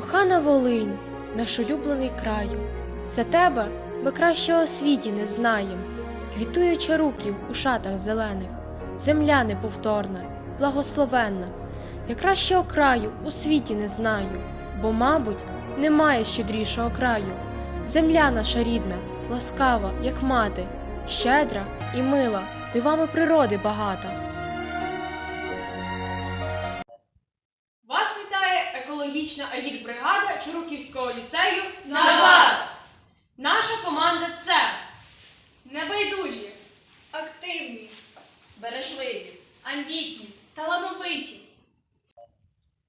Кохана Волинь, наш улюблений краю, за тебе ми кращого світі не знаєм, квітуючи руків у шатах зелених, земля неповторна, благословенна, я кращого краю у світі не знаю, бо, мабуть, немає щедрішого краю. Земля наша рідна, ласкава, як мати, щедра і мила, дивами природи багата. Екологічна агітбригада Чоруківського ліцею Нагад! Наша команда це Небайдужі, активні, бережливі, амбітні, талановиті.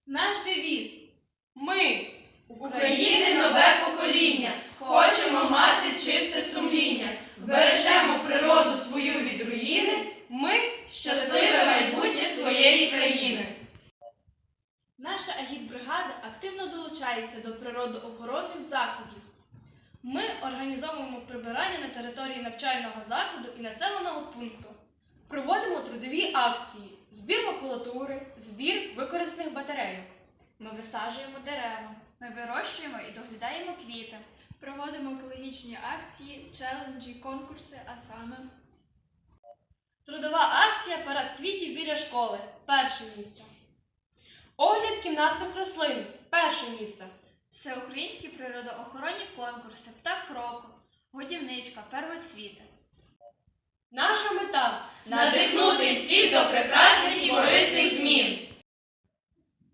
Наш девіз ми, України нове покоління. Хочемо мати чисте сумління. Бережемо природу свою від руїни, ми щасливе майбутнє своєї країни. Наша агітбригада активно долучається до природоохоронних заходів. Ми організовуємо прибирання на території навчального закладу і населеного пункту. проводимо трудові акції, збір макулатури, збір використаних батарейок. Ми висаджуємо дерева. Ми вирощуємо і доглядаємо квіти. Проводимо екологічні акції, челенджі, конкурси, а саме. Трудова акція Парад квітів біля школи. Перше місце. Огляд кімнатних рослин перше місце. Всеукраїнські природоохоронні конкурси Птах року, Годівничка, Первоцвіти. Наша мета Надихнути всіх до прекрасних і корисних змін.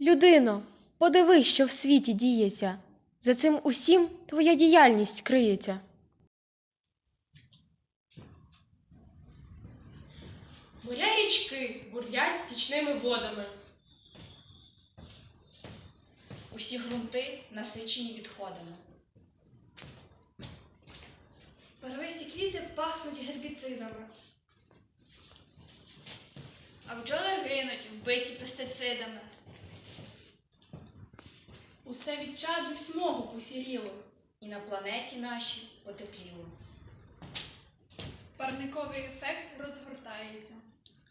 Людино, подивись, що в світі діється. За цим усім твоя діяльність криється. моря річки бурлять стічними водами. Усі ґрунти насичені відходами. Первисті квіти пахнуть гербіцидами. А бджоли гинуть, вбиті пестицидами. Усе від чаду й смогу посіріло. І на планеті нашій потепліло. Парниковий ефект розгортається.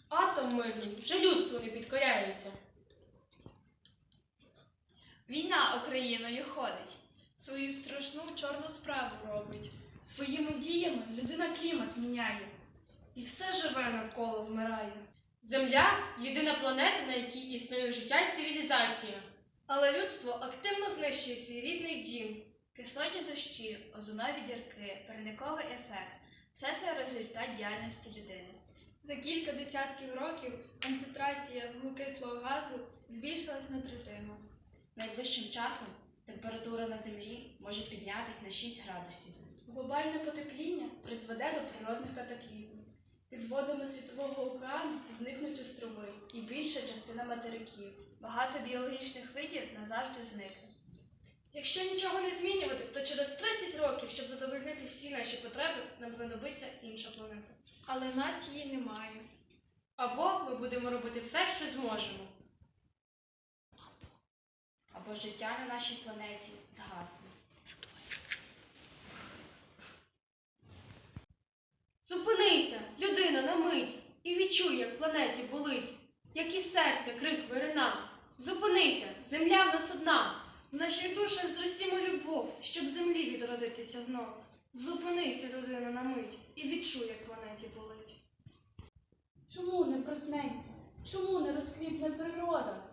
Атом мирний вже людству не підкоряється. Війна Україною ходить, свою страшну чорну справу робить. Своїми діями людина клімат міняє. І все живе навколо вмирає. Земля єдина планета, на якій існує життя і цивілізація. Але людство активно знищує свій рідний дім. Кислотні дощі, озонові дірки, парниковий ефект все це результат діяльності людини. За кілька десятків років концентрація вуглекислого газу збільшилась на третину. Найближчим часом температура на землі може піднятись на 6 градусів. Глобальне потепління призведе до природних катаклізмів. Під водами світового океану зникнуть острови і більша частина материків. Багато біологічних видів назавжди зникне. Якщо нічого не змінювати, то через 30 років, щоб задовольнити всі наші потреби, нам знадобиться інша планета. Але нас її немає. Або ми будемо робити все, що зможемо. Або життя на нашій планеті згасне. Зупинися, людина, на мить, і відчуй, як планеті болить, як і серця крик вирина. Зупинися, земля в нас одна. В наших душах зростімо любов, щоб землі відродитися знов. Зупинися, людина, на мить, і відчуй, як планеті болить. Чому не проснеться? Чому не розквітне природа?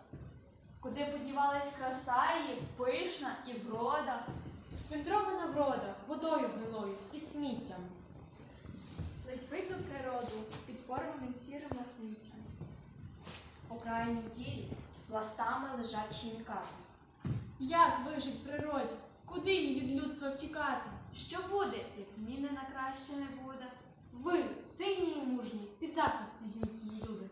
Куди подівалась краса її, пишна і врода. Сплюндрована врода водою гнилою і сміттям. Ледь видно природу під порваним сірим лахміттям. По крайнім тілі пластами лежать хімікати. Як вижить природі? Куди їй від людства втікати? Що буде, як зміни на краще не буде? Ви, сильні і мужні, під захист візьміть її люди.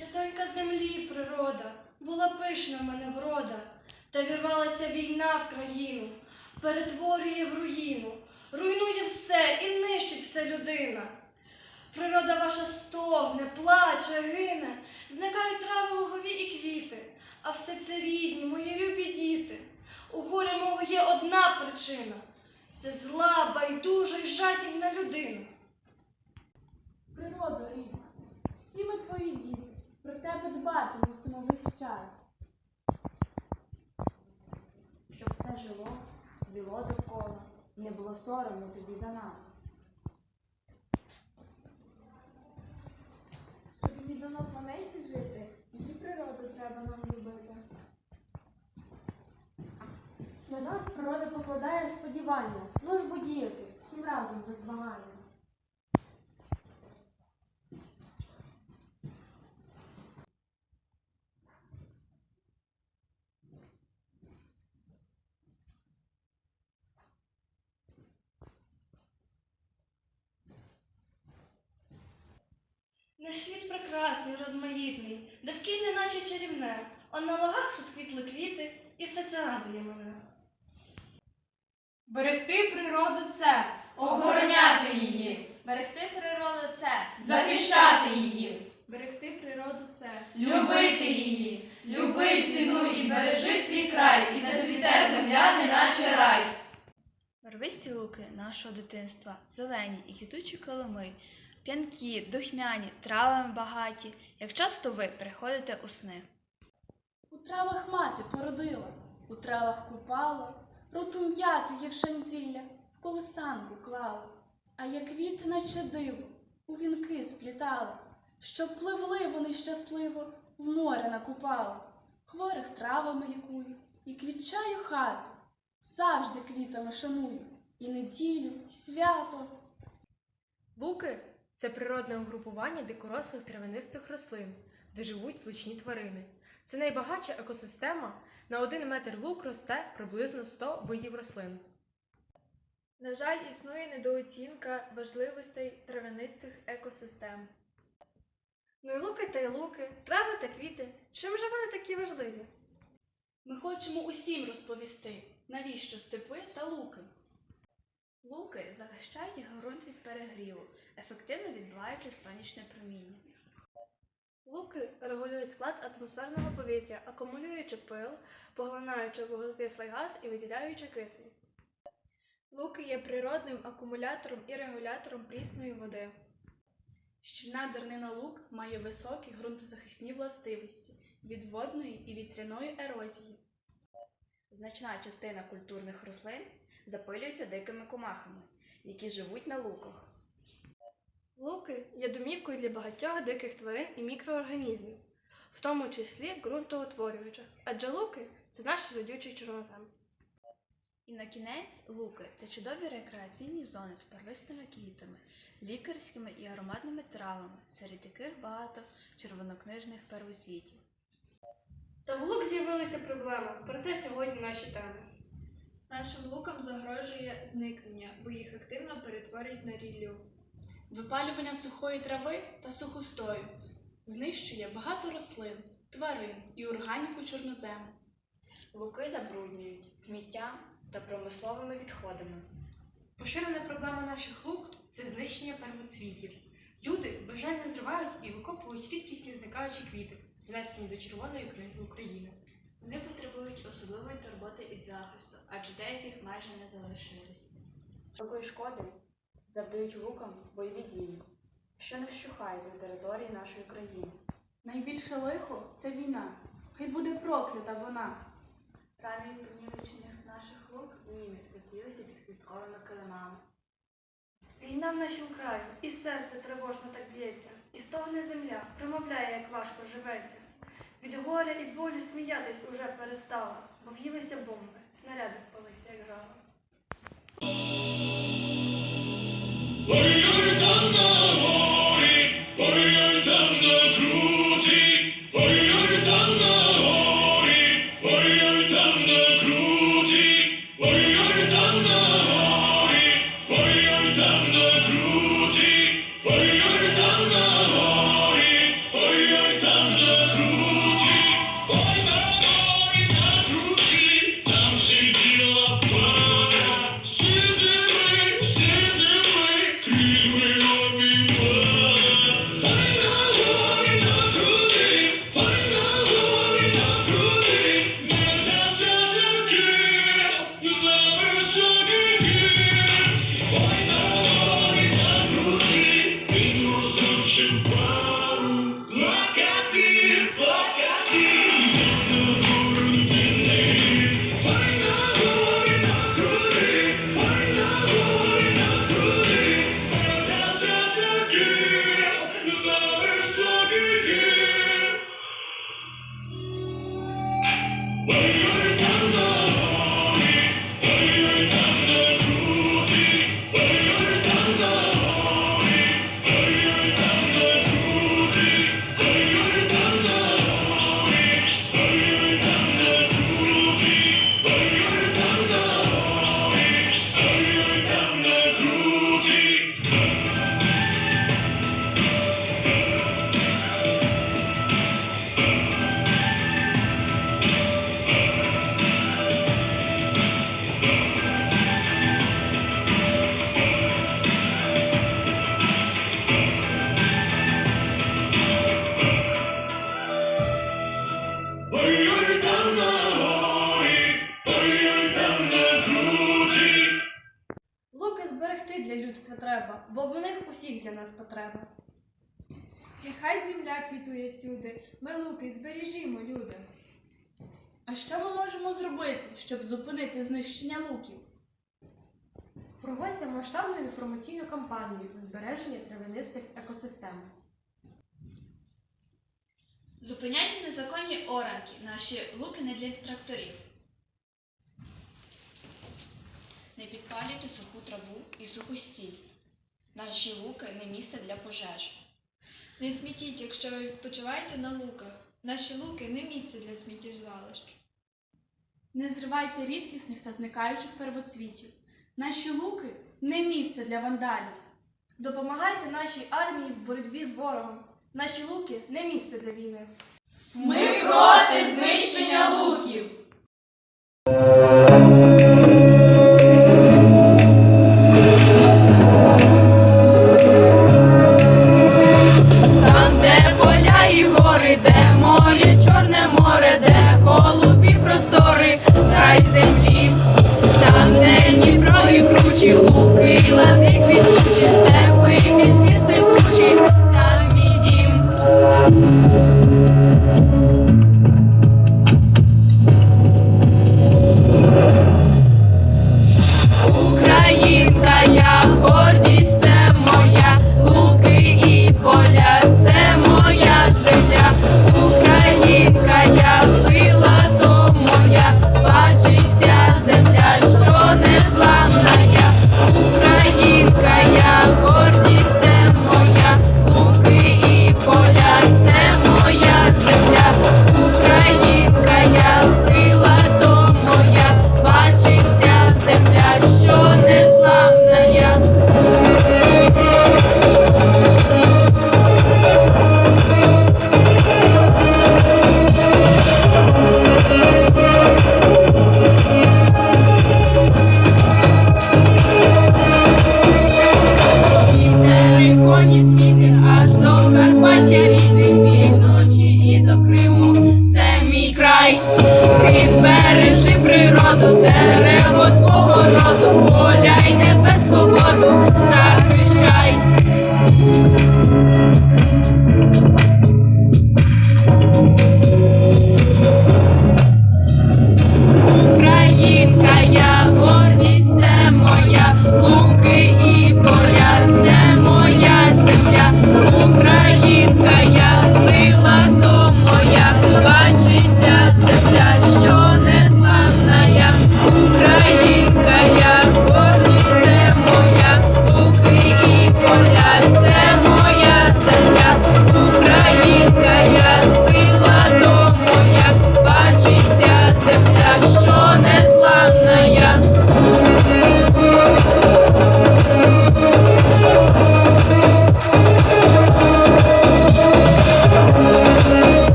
Я донька землі, природа, була пишна мене врода, та вірвалася війна в країну, перетворює в руїну, руйнує все і нищить все людина. Природа ваша стогне, плаче, гине, зникають трави лугові і квіти, а все це рідні, мої любі діти. У горі мого є одна причина це зла, байдужа й жадібна людина. Природа рідна, всі ми твої діти. Про тебе дбати мусимо весь час. щоб все жило, цвіло довкола, не було соромно тобі за нас. Щоб віддано планеті жити, її природу треба нам любити. На нас природа покладає сподівання, ну ж бо діяти, всім разом без вагання. Наш світ прекрасний, розмаїтний, довкілля наче чарівне, а на логах розквітли квіти, і все це радує мене. Берегти природу це, Охороняти її, Берегти природу це захищати її, Берегти природу це. любити її, люби, цінуй і бережи свій край, і зацвіте земля, неначе рай. Барвисті луки нашого дитинства, зелені і квітучі килими, п'янкі, духмяні, травами багаті, як часто ви приходите у сни. У травах мати породила, у травах купала, роту м'яту євшин зілля в колесанку клала, а як квіти, наче диво, у вінки сплітала, щоб пливли вони щасливо в море накупала. Хворих травами лікую і квітчаю хату, завжди квітами шаную, і неділю, і свято. Луки це природне угрупування дикорослих травянистих рослин, де живуть лучні тварини. Це найбагатша екосистема. На один метр лук росте приблизно 100 видів рослин. На жаль, існує недооцінка важливостей травянистих екосистем. Ну й луки та й луки, трави та квіти. Чим же вони такі важливі? Ми хочемо усім розповісти, навіщо степи та луки. Луки захищають ґрунт від перегріву, ефективно відбиваючи сонячне проміння. Луки регулюють склад атмосферного повітря, акумулюючи пил, поглинаючи вуглекислий газ і виділяючи кисень. Луки є природним акумулятором і регулятором прісної води. Щільна дернина лук має високі ґрунтозахисні властивості від водної і вітряної ерозії. Значна частина культурних рослин запилюється дикими комахами, які живуть на луках. Луки є домівкою для багатьох диких тварин і мікроорганізмів, в тому числі ґрунтоутворюючих, адже луки це наш родючий чорнозем. І на кінець луки це чудові рекреаційні зони з первисними квітами, лікарськими і ароматними травами, серед яких багато червонокнижних первоцвітів. Та в лук з'явилися проблеми. Про це сьогодні наші теми. Нашим лукам загрожує зникнення, бо їх активно перетворюють на ріллю. Випалювання сухої трави та сухостою знищує багато рослин, тварин і органіку чорнозему. Луки забруднюють сміттям та промисловими відходами. Поширена проблема наших лук це знищення первоцвітів. Люди бажально зривають і викопують рідкісні зникаючі квіти, занесені до Червоної книги України. Вони потребують особливої турботи і захисту, адже деяких майже не залишилось. Такої шкоди завдають лукам бойові дії, що не вщухають на території нашої країни. Найбільше лихо це війна. Хай буде проклята вона. Рани від понівечених наших лук німи затілися під квітковими килимами. Війна в нашім краю, і серце тривожно так б'ється, і стогне земля, промовляє, як важко живеться. Від горя і болю сміятись уже перестала, бо в'їлися бомби, снаряди впалися, як жало. В них усіх для нас потреба. Нехай земля квітує всюди, ми луки збережімо, люди. А що ми можемо зробити, щоб зупинити знищення луків? Проводьте масштабну інформаційну кампанію з збереження травянистих екосистем. Зупиняйте незаконні оранки, наші луки не для тракторів. Не підпалюйте суху траву і сухостій. Наші луки не місце для пожеж. Не смітіть, якщо ви відпочиваєте на луках. Наші луки не місце для сміттєзвалищ. Не зривайте рідкісних та зникаючих первоцвітів. Наші луки не місце для вандалів. Допомагайте нашій армії в боротьбі з ворогом. Наші луки не місце для війни. Ми проти знищення луків. І луки, лани квітучі, степи, пісні сипучі,